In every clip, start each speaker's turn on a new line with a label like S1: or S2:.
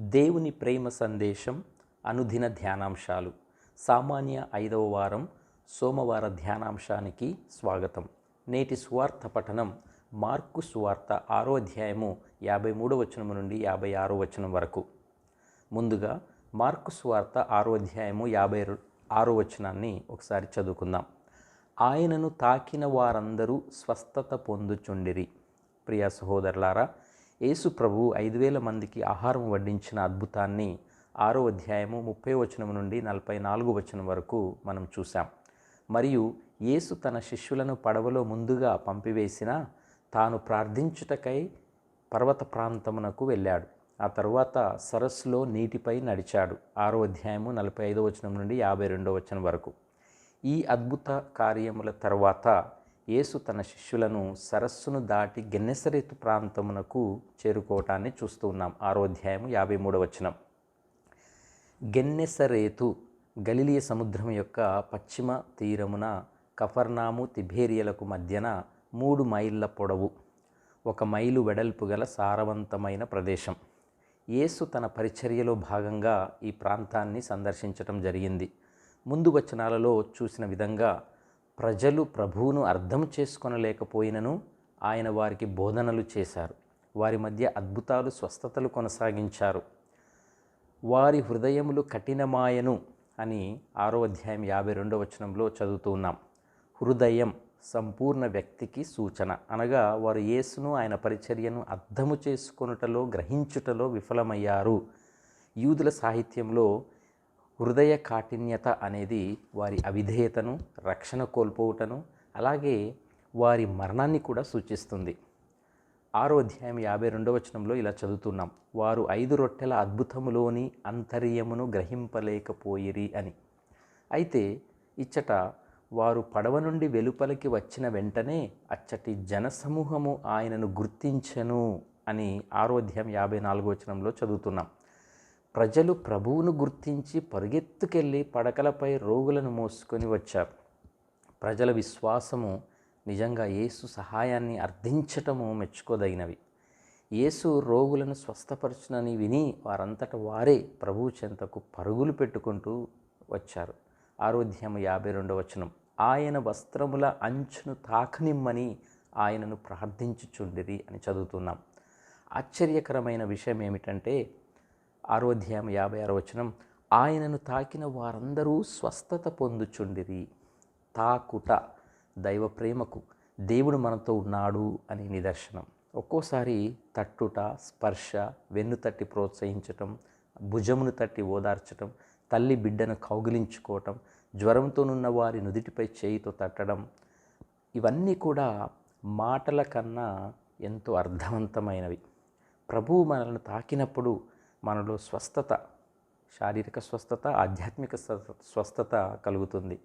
S1: దేవుని ప్రేమ సందేశం అనుదిన ధ్యానాంశాలు. సామాన్య ఐదవ వారం సోమవార ధ్యానాంశానికి స్వాగతం. నేటి సువార్త పఠనం మార్కు సువార్త ఆరో అధ్యాయము యాభై మూడో వచనము నుండి యాభై ఆరో వచనం వరకు. ముందుగా మార్కు సువార్త ఆరో అధ్యాయము యాభై ఆరో వచనాన్ని ఒకసారి చదువుకుందాం. ఆయనను తాకిన వారందరూ స్వస్థత పొందుచుండిరి. ప్రియ సహోదరులారా యేసు ప్రభు ఐదు వేల మందికి ఆహారం వడ్డించిన అద్భుతాన్ని ఆరో అధ్యాయము ముప్పై వచనం నుండి నలభై నాలుగు వచనం వరకు మనం చూసాం మరియు యేసు తన శిష్యులను పడవలో ముందుగా పంపివేసిన తాను ప్రార్థించుటకై పర్వత ప్రాంతమునకు వెళ్ళాడు. ఆ తరువాత సరస్సులో నీటిపై నడిచాడు. ఆరో అధ్యాయము నలభై ఐదో వచనం నుండి యాభై రెండో వచనం వరకు. ఈ అద్భుత కార్యముల తర్వాత యేసు తన శిష్యులను సరస్సును దాటి గెన్నెసరేతు ప్రాంతమునకు చేరుకోవటాన్ని చూస్తూ ఉన్నాం. ఆరోధ్యాయము యాభై మూడవ వచనం. గెన్నెసరేతు గలిలియ సముద్రం యొక్క పశ్చిమ తీరమున కఫర్నాము తిబేరియలకు మధ్యన మూడు మైళ్ళ పొడవు ఒక మైలు వెడల్పు గల సారవంతమైన ప్రదేశం. యేసు తన పరిచర్యలో భాగంగా ఈ ప్రాంతాన్ని సందర్శించటం జరిగింది. ముందు వచనాలలో చూసిన విధంగా ప్రజలు ప్రభువును అర్థం చేసుకొనలేకపోయినను ఆయన వారికి బోధనలు చేశారు. వారి మధ్య అద్భుతాలు స్వస్థతలు కొనసాగించారు. వారి హృదయములు కఠినమాయను అని ఆరో అధ్యాయం యాభై రెండో వచనంలో చదువుతూ ఉన్నాం. హృదయం సంపూర్ణ వ్యక్తికి సూచన. అనగా వారు యేసును ఆయన పరిచర్యను అర్థము చేసుకొనుటలో గ్రహించుటలో విఫలమయ్యారు. యూదుల సాహిత్యంలో హృదయ కాఠిన్యత అనేది వారి అవిధేయతను రక్షణ కోల్పోవుటను అలాగే వారి మరణాన్ని కూడా సూచిస్తుంది. ఆరో అధ్యాయం యాభై రెండవ వచనంలో ఇలా చదువుతున్నాం. వారు ఐదు రొట్టెల అద్భుతములోని అంతర్యమును గ్రహింపలేకపోయిరి అని. అయితే ఇచ్చట వారు పడవ నుండి వెలుపలికి వచ్చిన వెంటనే అచ్చటి జనసమూహము ఆయనను గుర్తించను అని ఆరో అధ్యాయం యాభై నాలుగో వచనంలో చదువుతున్నాం. ప్రజలు ప్రభువును గుర్తించి పరుగెత్తుకెళ్ళి పడకలపై రోగులను మోసుకొని వచ్చారు. ప్రజల విశ్వాసము నిజంగా యేసు సహాయాన్ని అర్థించటము మెచ్చుకోదగినవి. యేసు రోగులను స్వస్థపరచునని విని వారంతట వారే ప్రభువు చెంతకు పరుగులు పెట్టుకుంటూ వచ్చారు. ఆరోధ్యము యాభై రెండవ వచనం ఆయన వస్త్రముల అంచును తాకనిమ్మని ఆయనను ప్రార్థించుచుండిరి అని చదువుతున్నాం. ఆశ్చర్యకరమైన విషయం ఏమిటంటే ఆరో అధ్యాయం యాభై ఆరో వచనం ఆయనను తాకిన వారందరూ స్వస్థత పొందుచుండిరి. తాకుట దైవ ప్రేమకు దేవుడు మనతో ఉన్నాడు అనే నిదర్శనం. ఒక్కోసారి తట్టుట స్పర్శ వెన్ను తట్టి ప్రోత్సహించటం భుజమును తట్టి ఓదార్చటం తల్లి బిడ్డను కౌగిలించుకోవటం జ్వరంతోనున్న వారి నుదిటిపై చేయితో తట్టడం ఇవన్నీ కూడా మాటల కన్నా ఎంతో అర్థవంతమైనవి. ప్రభువు మనల్ని తాకినప్పుడు మనలో స్వస్థత శారీరక స్వస్థత ఆధ్యాత్మిక స్వస్థత కలుగుతుంది.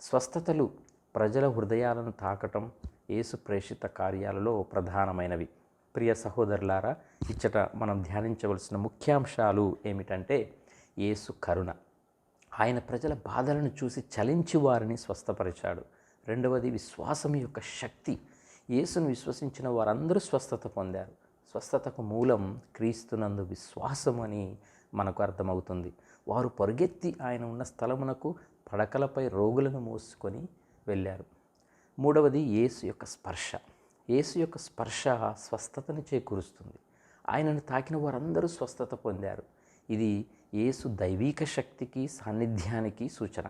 S1: స్వస్థతలు ప్రజల హృదయాలను తాకటం యేసు ప్రేషిత కార్యాలలో ప్రధానమైనవి. ప్రియ సహోదరులారా ఇచ్చట మనం ధ్యానించవలసిన ముఖ్యాంశాలు ఏమిటంటే యేసు కరుణ. ఆయన ప్రజల బాధలను చూసి చలించి వారిని స్వస్థపరిచాడు. రెండవది విశ్వాసం యొక్క శక్తి. యేసును విశ్వసించిన వారందరూ స్వస్థత పొందారు. స్వస్థతకు మూలం క్రీస్తునందు విశ్వాసం అని మనకు అర్థమవుతుంది. వారు పరుగెత్తి ఆయన ఉన్న స్థలమునకు పడకలపై రోగులను మోసుకొని వెళ్ళారు. మూడవది యేసు యొక్క స్పర్శ. యేసు యొక్క స్పర్శ స్వస్థతని చేకూరుస్తుంది. ఆయనను తాకిన వారందరూ స్వస్థత పొందారు. ఇది యేసు దైవీక శక్తికి సాన్నిధ్యానికి సూచన.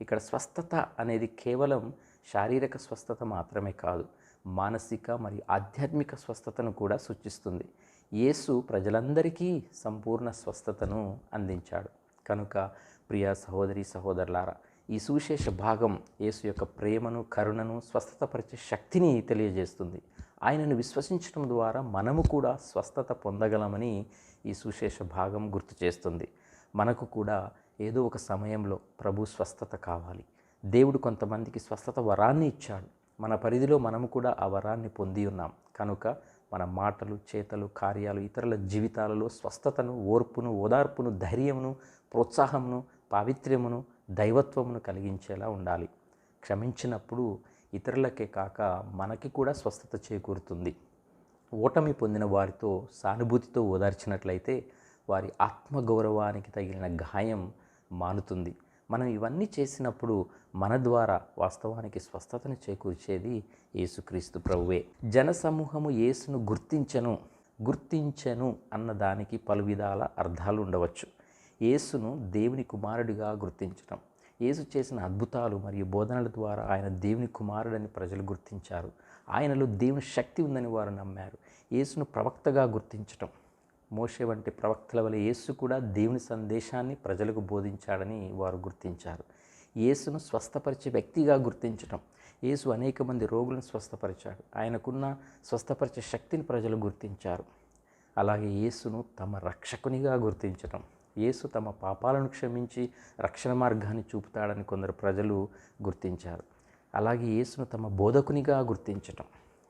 S1: ఇక్కడ స్వస్థత అనేది కేవలం శారీరక స్వస్థత మాత్రమే కాదు. మానసిక మరియు ఆధ్యాత్మిక స్వస్థతను కూడా సూచిస్తుంది. యేసు ప్రజలందరికీ సంపూర్ణ స్వస్థతను అందించాడు. కనుక ప్రియ సహోదరి సహోదరులారా ఈ సువిశేష భాగం యేసు యొక్క ప్రేమను కరుణను స్వస్థతపరిచే శక్తిని తెలియజేస్తుంది. ఆయనను విశ్వసించడం ద్వారా మనము కూడా స్వస్థత పొందగలమని ఈ సువిశేష భాగం గుర్తు చేస్తుంది. మనకు కూడా ఏదో ఒక సమయంలో ప్రభు స్వస్థత కావాలి. దేవుడు కొంతమందికి స్వస్థత వరాన్ని ఇచ్చాడు. మన పరిధిలో మనము కూడా ఆ వరాన్ని పొంది ఉన్నాం. కనుక మన మాటలు చేతలు కార్యాలు ఇతరుల జీవితాలలో స్వస్థతను ఓర్పును ఓదార్పును ధైర్యమును ప్రోత్సాహమును పావిత్ర్యమును దైవత్వమును కలిగించేలా ఉండాలి. క్షమించినప్పుడు ఇతరులకే కాక మనకి కూడా స్వస్థత చేకూరుతుంది. ఓటమి పొందిన వారితో సానుభూతితో ఓదార్చినట్లయితే వారి ఆత్మగౌరవానికి తగిలిన గాయం మానుతుంది. మనం ఇవన్నీ చేసినప్పుడు మన ద్వారా వాస్తవానికి స్వస్థతను చేకూర్చేది యేసుక్రీస్తు ప్రభువే. జనసమూహము యేసును గుర్తించను గుర్తించను అన్న దానికి పలు విధాల అర్థాలు ఉండవచ్చు. యేసును దేవుని కుమారుడిగా గుర్తించడం యేసు చేసిన అద్భుతాలు మరియు బోధనల ద్వారా ఆయన దేవుని కుమారుడని ప్రజలు గుర్తించారు. ఆయనలో దేవుని శక్తి ఉందని వారు నమ్మారు. యేసును ప్రవక్తగా గుర్తించటం మోషే వంటి ప్రవక్తల వల్ల యేసు కూడా దేవుని సందేశాన్ని ప్రజలకు బోధించాడని వారు గుర్తించారు. యేసును స్వస్థపరిచే వ్యక్తిగా గుర్తించటం. యేసు అనేక మంది రోగులను స్వస్థపరిచాడు. ఆయనకున్న స్వస్థపరిచే శక్తిని ప్రజలు గుర్తించారు. అలాగే యేసును తమ రక్షకునిగా గుర్తించటం. యేసు తమ పాపాలను క్షమించి రక్షణ మార్గాన్ని చూపుతాడని కొందరు ప్రజలు గుర్తించారు. అలాగే యేసును తమ బోధకునిగా గుర్తించటం.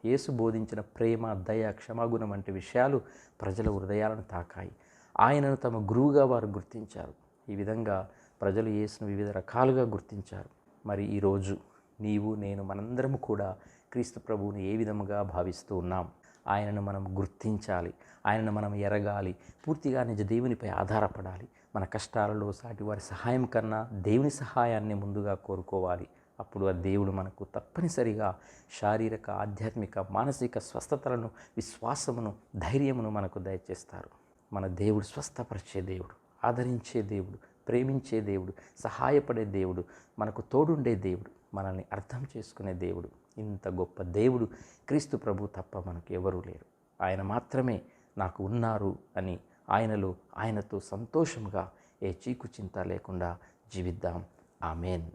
S1: యేసు బోధించిన ప్రేమ దయ క్షమాగుణం వంటి విషయాలు ప్రజల హృదయాలను తాకాయి. ఆయనను తమ గురువుగా వారు గుర్తించారు. ఈ విధంగా ప్రజలు యేసును వివిధ రకాలుగా గుర్తించారు. మరి ఈరోజు నీవు నేను మనందరము కూడా క్రీస్తు ప్రభువుని ఏ విధముగా భావిస్తూ ఉన్నాం? ఆయనను మనం గుర్తించాలి. ఆయనను మనం ఎరగాలి. పూర్తిగా నిజ దేవునిపై ఆధారపడాలి. మన కష్టాలలో సాటి వారి సహాయం కన్నా దేవుని సహాయాన్ని ముందుగా కోరుకోవాలి. అప్పుడు ఆ దేవుడు మనకు తప్పనిసరిగా శారీరక ఆధ్యాత్మిక మానసిక స్వస్థతలను విశ్వాసమును ధైర్యమును మనకు దయచేస్తారు. మన దేవుడు స్వస్థపరిచే దేవుడు ఆదరించే దేవుడు ప్రేమించే దేవుడు సహాయపడే దేవుడు మనకు తోడుండే దేవుడు మనల్ని అర్థం చేసుకునే దేవుడు ఇంత గొప్ప దేవుడు క్రీస్తు ప్రభు తప్ప మనకు ఎవరూ లేరు. ఆయన మాత్రమే నాకు ఉన్నారు అని ఆయనలో ఆయనతో సంతోషంగా ఏ చీకు చింత లేకుండా జీవిద్దాం. ఆమెన్.